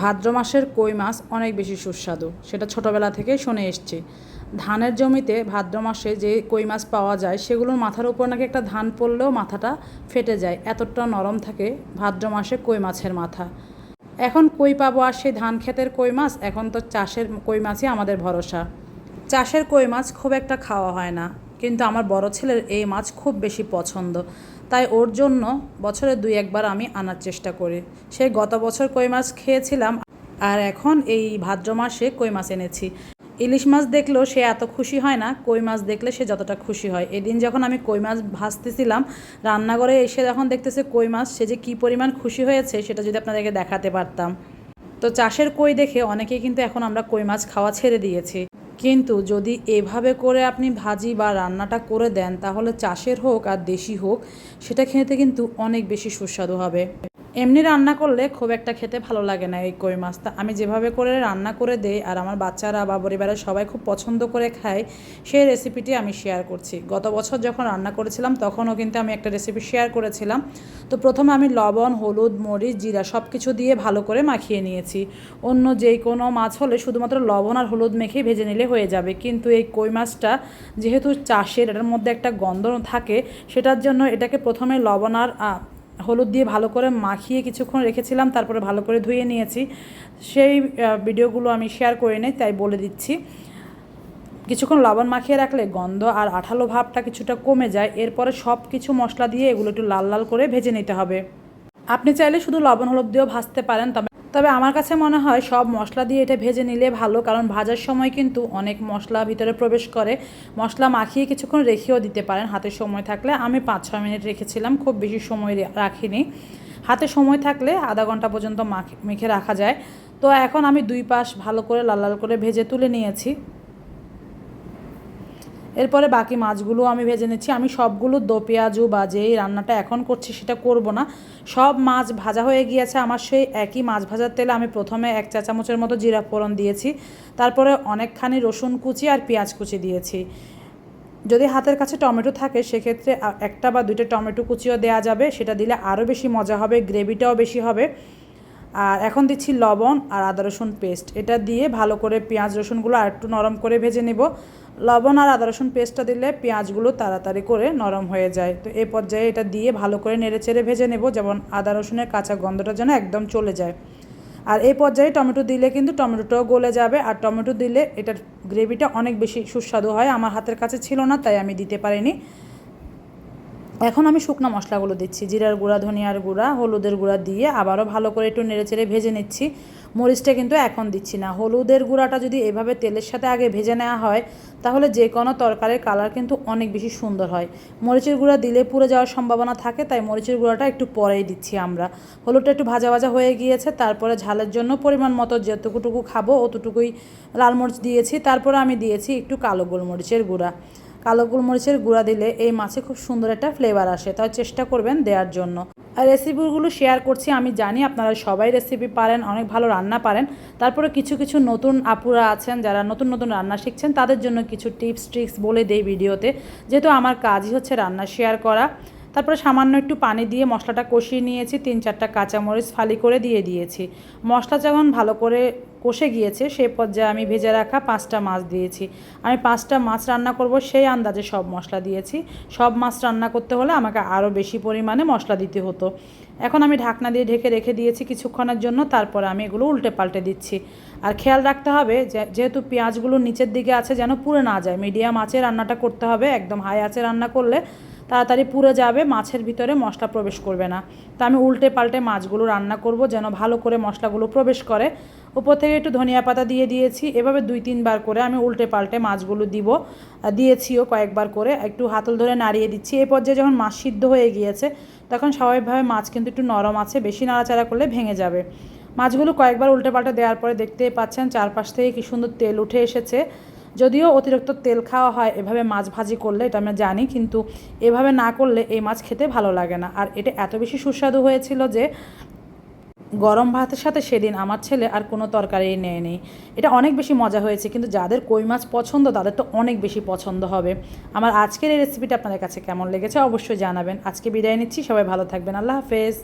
ভাদ্র মাসের কই মাছ অনেক বেশি সুস্বাদু, সেটা ছোটোবেলা থেকেই শুনে এসছি। ধানের জমিতে ভাদ্র মাসে যে কই মাছ পাওয়া যায়, সেগুলোর মাথার উপর নাকি একটা ধান পড়লেও মাথাটা ফেটে যায়, এতটা নরম থাকে ভাদ্র মাসে কই মাছের মাথা। এখন কই পাবো আর সেই ধান ক্ষেতের কই মাছ? এখন তো চাষের কই মাছই আমাদের ভরসা। চাষের কই মাছ খুব একটা খাওয়া হয় না, কিন্তু আমার বড় ছেলের এই মাছ খুব বেশি পছন্দ। তাই ওর জন্য বছরে দুই একবার আমি আনার চেষ্টা করি। সে গত বছর কই মাছ খেয়েছিলাম আর এখন এই ভাদ্র মাসে কই মাছ এনেছি। ইলিশ মাছ দেখলেও সে এত খুশি হয় না, কই মাছ দেখলে সে যতটা খুশি হয়। এদিন যখন আমি কই মাছ ভাজতেছিলাম, রান্নাঘরে এসে যখন দেখতেছে কই মাছ, সে যে কী পরিমাণ খুশি হয়েছে সেটা যদি আপনাদেরকে দেখাতে পারতাম। তো চাষের কই দেখে অনেকেই কিন্তু এখন আমরা কই মাছ খাওয়া ছেড়ে দিয়েছি। কিন্তু যদি এভাবে করে আপনি ভাজি বা রান্নাটা করে দেন, তাহলে চাষের হোক আর দেশি হোক, সেটা খেতে কিন্তু অনেক বেশি সুস্বাদু হবে। এমনি রান্না করলে খুব একটা খেতে ভালো লাগে না এই কই মাছটা। আমি যেভাবে করে রান্না করে দেই আর আমার বাচ্চারা বা পরিবারের সবাই খুব পছন্দ করে খায়, সেই রেসিপিটি আমি শেয়ার করছি। গত বছর যখন রান্না করেছিলাম, তখনও কিন্তু আমি একটা রেসিপি শেয়ার করেছিলাম। তো প্রথমে আমি লবণ, হলুদ, মরিচ, জিরা সব কিছু দিয়ে ভালো করে মাখিয়ে নিয়েছি। অন্য যেই কোনো মাছ হলে শুধুমাত্র লবণ আর হলুদ মেখেই ভেজে নিলে হয়ে যাবে। কিন্তু এই কই মাছটা যেহেতু চাষের এটার মধ্যে একটা গন্ধ থাকে, সেটার জন্য এটাকে প্রথমে লবণ আর হলুদ দিয়ে ভালো করে মাখিয়ে কিছুক্ষণ রেখেছিলাম, তারপরে ভালো করে ধুয়ে নিয়েছি। সেই ভিডিওগুলো আমি শেয়ার করে নিই, তাই বলে দিচ্ছি। কিছুক্ষণ লবণ মাখিয়ে রাখলে গন্ধ আর আঠালো ভাবটা কিছুটা কমে যায়। এরপরে সব কিছু মশলা দিয়ে এগুলো একটু লাল লাল করে ভেজে নিতে হবে। আপনি চাইলে শুধু লবণ হলুদ দিয়েও ভাজতে পারেন, তবে তবে আমার কাছে মনে হয় সব মশলা দিয়ে এটা ভেজে নিলে ভালো, কারণ ভাজার সময় কিন্তু অনেক মশলা ভিতরে প্রবেশ করে। মশলা মাখিয়ে কিছুক্ষণ রেখেও দিতে পারেন। হাতে সময় থাকলে আমি পাঁচ ছয় মিনিট রেখেছিলাম, খুব বেশি সময় রাখিনি। হাতে সময় থাকলে আধা ঘণ্টা পর্যন্ত মাখে মেখে রাখা যায়। তো এখন আমি দুই পাশ ভালো করে লাল লাল করে ভেজে তুলে নিয়েছি। এরপরে বাকি মাছগুলো আমি ভেজে নিচ্ছি। আমি সবগুলো দো পেঁয়াজু বা যেই রান্নাটা এখন করছি সেটা করব না। সব মাছ ভাজা হয়ে গিয়েছে। আমার সেই একই মাছ ভাজার তেলে আমি প্রথমে এক চা চামচের মতো জিরা ফোড়ন দিয়েছি। তারপরে অনেকখানি রসুন কুচি আর পেঁয়াজ কুচি দিয়েছি। যদি হাতের কাছে টমেটো থাকে, সেক্ষেত্রে একটা বা দুইটা টমেটো কুচিও দেওয়া যাবে। সেটা দিলে আরও বেশি মজা হবে, গ্রেভিটাও বেশি হবে। আর এখন দিচ্ছি লবণ আর আদা রসুন পেস্ট। এটা দিয়ে ভালো করে পেঁয়াজ রসুনগুলো আর একটু নরম করে ভেজে নেব। লবণ আর আদা রসুন পেস্টটা দিলে পেঁয়াজগুলো তাড়াতাড়ি করে নরম হয়ে যায়। তো এই পর্যায়ে এটা দিয়ে ভালো করে নেড়ে চেড়ে ভেজে নেব, যেমন আদা রসুনের কাঁচা গন্ধটা যেন একদম চলে যায়। আর এই পর্যায়ে টমেটো দিলে কিন্তু টমেটোটাও গলে যাবে। আর টমেটো দিলে এটার গ্রেভিটা অনেক বেশি সুস্বাদু হয়। আমার হাতের কাছে ছিল না, তাই আমি দিতে পারিনি। এখন আমি শুকনো মশলাগুলো দিচ্ছি, জিরার গুঁড়া, ধনিয়ার গুঁড়া, হলুদের গুঁড়া দিয়ে আবারও ভালো করে একটু নেড়েচেড়ে ভেজে নিচ্ছি। মরিচটা কিন্তু এখন দিচ্ছি না। হলুদের গুঁড়াটা যদি এভাবে তেলের সাথে আগে ভেজে নেওয়া হয়, তাহলে যে কোনো তরকারির কালার কিন্তু অনেক বেশি সুন্দর হয়। মরিচের গুঁড়া দিলে পুড়ে যাওয়ার সম্ভাবনা থাকে, তাই মরিচের গুঁড়াটা একটু পরেই দিচ্ছি আমরা। হলুদটা একটু ভাজা ভাজা হয়ে গিয়েছে, তারপরে ঝালের জন্য পরিমাণ মতো যতটুকু খাব, অতটুকুই লাল মরিচ দিয়েছি। তারপরে আমি দিয়েছি একটু কালো গোলমরিচের গুঁড়া। কালো গোলমরিচের গুঁড়া দিলে এই মাছে খুব সুন্দর একটা ফ্লেভার আসে। তাই চেষ্টা করবেন দেওয়ার জন্য। আর রেসিপিগুলো শেয়ার করছি, আমি জানি আপনারা সবাই রেসিপি পারেন, অনেক ভালো রান্না পারেন। তারপরে কিছু কিছু নতুন আপুরা আছেন, যারা নতুন নতুন রান্না শিখছেন, তাদের জন্য কিছু টিপস ট্রিক্স বলে দেই ভিডিওতে। যেহেতু আমার কাজই হচ্ছে রান্না শেয়ার করা। তারপরে সামান্য একটু পানি দিয়ে মশলাটা কষিয়ে নিয়েছি, তিন চারটা কাঁচামরিচ ফালি করে দিয়ে দিয়েছি। মশলা যখন ভালো করে কষে গিয়েছে সেই পর্যায়ে আমি ভেজে রাখা পাঁচটা মাছ দিয়েছি। আমি পাঁচটা মাছ রান্না করব, সেই আন্দাজে সব মশলা দিয়েছি। সব মাছ রান্না করতে হলে আমাকে আরও বেশি পরিমাণে মশলা দিতে হতো। এখন আমি ঢাকনা দিয়ে ঢেকে রেখে দিয়েছি কিছুক্ষণের জন্য, তারপরে আমি এগুলো উল্টে পাল্টে দিচ্ছি। আর খেয়াল রাখতে হবে যেহেতু পেঁয়াজগুলো নিচের দিকে আছে যেন পুড়ে না যায়, মিডিয়াম আঁচে রান্নাটা করতে হবে, একদম হাই আঁচে রান্না করলে তাড়াতাড়ি পুড়ে যাবে, মাছের ভিতরে মশলা প্রবেশ করবে না। তো আমি উল্টে পাল্টে মাছগুলো রান্না করব যেন ভালো করে মশলাগুলো প্রবেশ করে। উপর থেকে একটু ধনিয়া পাতা দিয়ে দিয়েছি, এভাবে দুই তিনবার করে আমি উল্টে পাল্টে মাছগুলো দিব। দিয়েছিও কয়েকবার করে, একটু হাতল ধরে নাড়িয়ে দিচ্ছি। এই পর্যায়ে যখন মাছ সিদ্ধ হয়ে গিয়েছে, তখন স্বাভাবিকভাবে মাছ কিন্তু একটু নরম আছে, বেশি নাড়াচাড়া করলে ভেঙে যাবে। মাছগুলো কয়েকবার উল্টে পাল্টে দেওয়ার পরে দেখতেই পাচ্ছেন, চারপাশ থেকে কি সুন্দর তেল উঠে এসেছে। যদিও অতিরিক্ত তেল খাওয়া হয়, এভাবে মাছ ভাজি করলে, এটা আমরা জানি, কিন্তু এভাবে না করলে এই মাছ খেতে ভালো লাগে না। আর এটা এত বেশি সুস্বাদু হয়েছিল যে, গরম ভাতের সাথে সেদিন আমার ছেলে আর কোনো তরকারি নেয়নি। এটা অনেক বেশি মজা হয়েছে, কিন্তু যাদের কই মাছ পছন্দ, তাদের তো অনেক বেশি পছন্দ হবে। আমার আজকের এই রেসিপিটা আপনাদের কাছে কেমন লেগেছে অবশ্যই জানাবেন। আজকে বিদায় নিচ্ছি, সবাই ভালো থাকবেন, আল্লাহ হাফেজ।